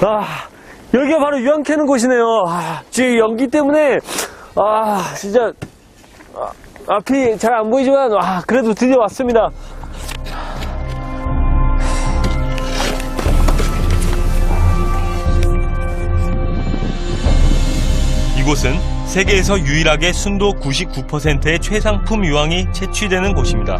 아, 여기가 바로 유황 캐는 곳이네요. 아, 지금 연기 때문에, 아, 진짜, 아, 앞이 잘 안 보이지만, 아, 그래도 드디어 왔습니다. 이곳은 세계에서 유일하게 순도 99%의 최상품 유황이 채취되는 곳입니다.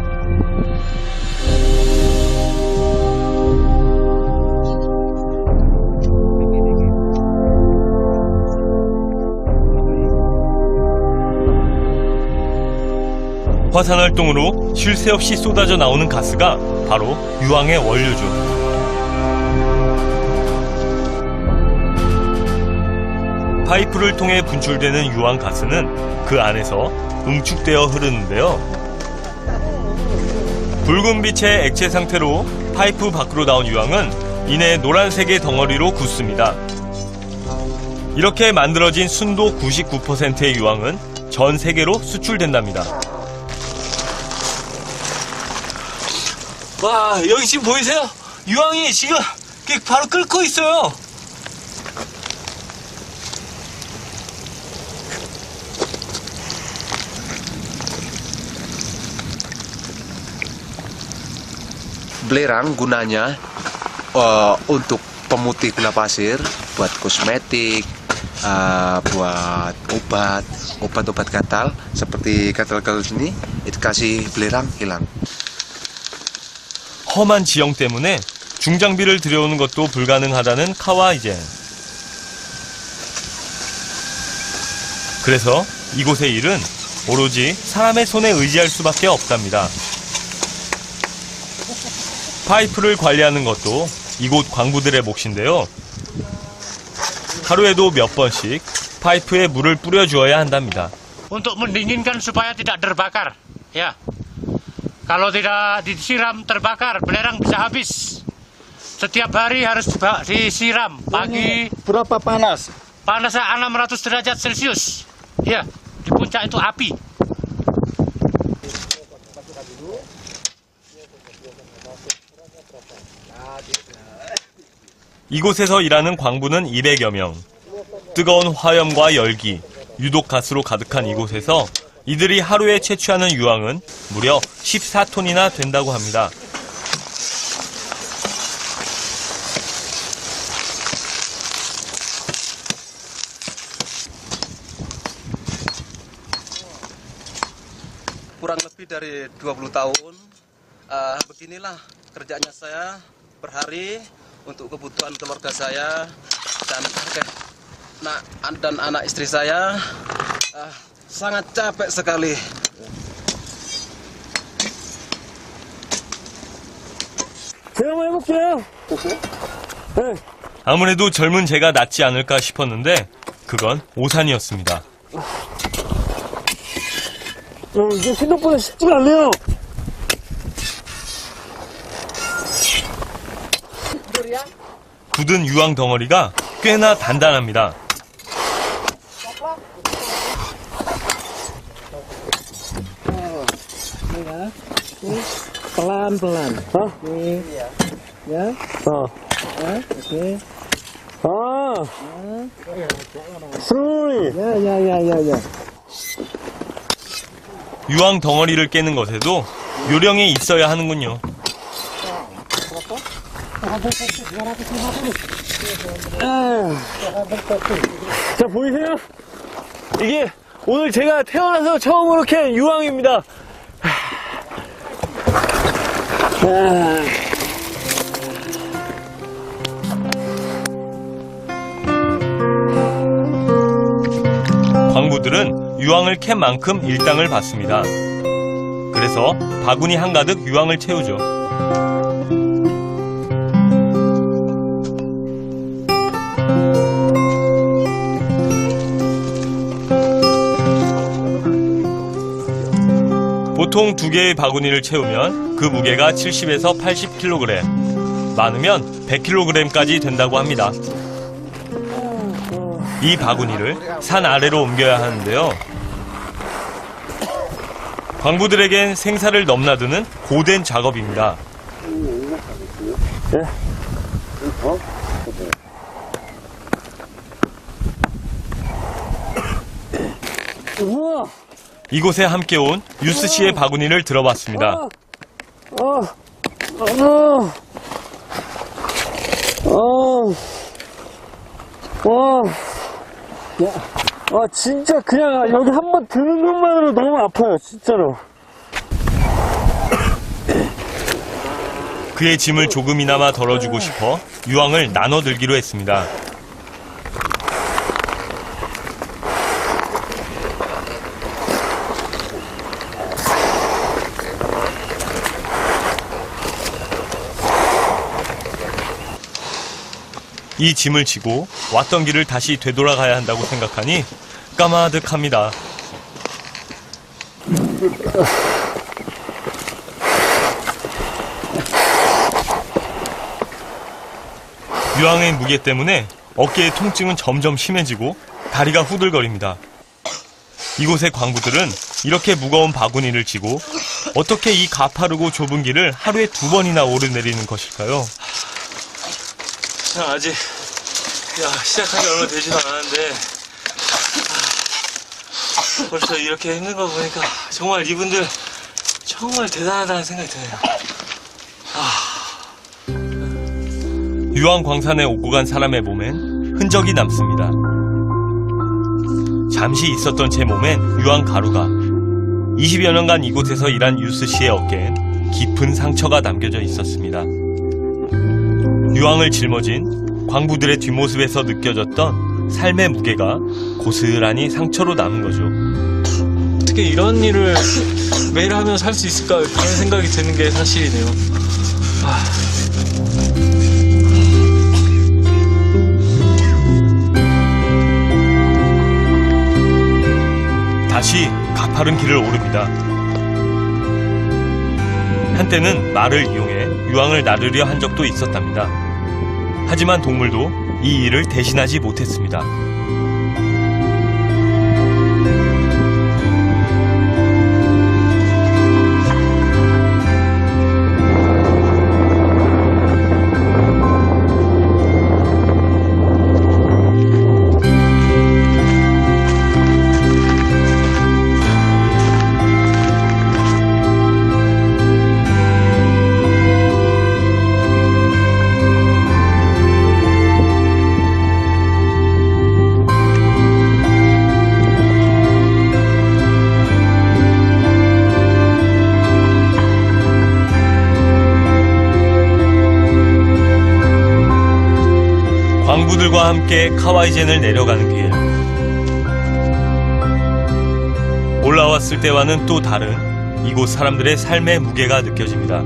화산 활동으로 쉴 새 없이 쏟아져 나오는 가스가 바로 유황의 원료죠. 파이프를 통해 분출되는 유황 가스는 그 안에서 응축되어 흐르는데요. 붉은 빛의 액체 상태로 파이프 밖으로 나온 유황은 이내 노란색의 덩어리로 굳습니다. 이렇게 만들어진 순도 99%의 유황은 전 세계로 수출된답니다. 와, 여기 지금 보이세요? 유황이 지금 이렇게 바로 끓고 있어요. Belerang gunanya eh, untuk pemutih gula pasir, buat kosmetik, eh, buat obat, obat-obat gatal seperti gatal-gatal ini, itu kasih belerang hilang. 험한 지형 때문에 중장비를 들여오는 것도 불가능하다는 카와이젠. 그래서 이곳의 일은 오로지 사람의 손에 의지할 수밖에 없답니다. 파이프를 관리하는 것도 이곳 광부들의 몫인데요. 하루에도 몇 번씩 파이프에 물을 뿌려주어야 한답니다. untuk mendinginkan. Kalau tidak disiram terbakar, belerang bisa habis. Setiap hari harus disiram. Pagi Berapa panas? panasnya 600 derajat Celcius. Ya, di puncak itu api. 이곳에서 일하는 광부는 200여 명. 뜨거운 화염과 열기, 유독 가스로 가득한 이곳에서 이들이 하루에 채취하는 유황은 무려 14톤이나 된다고 합니다. kurang lebih dari 20 tahun eh, beginilah kerjanya saya per hari untuk kebutuhan keluarga saya dan nah, dan anak istri saya Eh, sangat capek sekali 제가 한번 해볼게요. 네. 아무래도 젊은 제가 낫지 않을까 싶었는데 그건 오산이었습니다. 어, 이게 생각보다 쉽지가 않네요. 굳은 유황 덩어리가 꽤나 단단합니다. Pelan-pelan. Hah? Oke. Ya, 어. oke. 아. slowly. Ya, ya, ya, ya, ya. 유황 덩어리를 깨는 것에도 요령이 있어야 하는군요. 자, 보이세요? 이게 오늘 제가 태어나서 처음으로 캔 유황입니다. 광부들은 유황을 캔 만큼 일당을 받습니다. 그래서 바구니 한가득 유황을 채우죠. 보통 두 개의 바구니를 채우면 그 무게가 70에서 80kg, 많으면 100kg까지 된다고 합니다. 이 바구니를 산 아래로 옮겨야 하는데요. 광부들에겐 생사를 넘나드는 고된 작업입니다. 예. 우와! 이곳에 함께 온 유스 씨의 바구니를 들어봤습니다. 어, 어, 어, 어, 야, 아, 진짜 그냥 여기 한 번 드는 것만으로 너무 아파요, 진짜로. 그의 짐을 조금이나마 덜어주고 싶어 유황을 나눠 들기로 했습니다. 이 짐을 지고 왔던 길을 다시 되돌아가야 한다고 생각하니 까마득합니다. 유황의 무게 때문에 어깨의 통증은 점점 심해지고 다리가 후들거립니다. 이곳의 광부들은 이렇게 무거운 바구니를 지고 어떻게 이 가파르고 좁은 길을 하루에 두 번이나 오르내리는 것일까요? 아직 야, 시작한 지 얼마 되지도 않았는데 아, 벌써 이렇게 힘든 거 보니까 정말 이분들 정말 대단하다는 생각이 드네요. 유황 광산에 오고 간 사람의 몸엔 흔적이 남습니다. 잠시 있었던 제 몸엔 유황 가루가 20여 년간 이곳에서 일한 유스 씨의 어깨엔 깊은 상처가 남겨져 있었습니다. 유황을 짊어진 광부들의 뒷모습에서 느껴졌던 삶의 무게가 고스란히 상처로 남은 거죠. 어떻게 이런 일을 매일 하면 살수 있을까 그런 생각이 드는 게 사실이네요. 다시 가파른 길을 오릅니다. 한때는 말을 이용해 유황을 나르려 한 적도 있었답니다. 하지만 동물도 이 일을 대신하지 못했습니다. 광부들과 함께 카와이젠을 내려가는 길. 올라왔을 때와는 또 다른 이곳 사람들의 삶의 무게가 느껴집니다.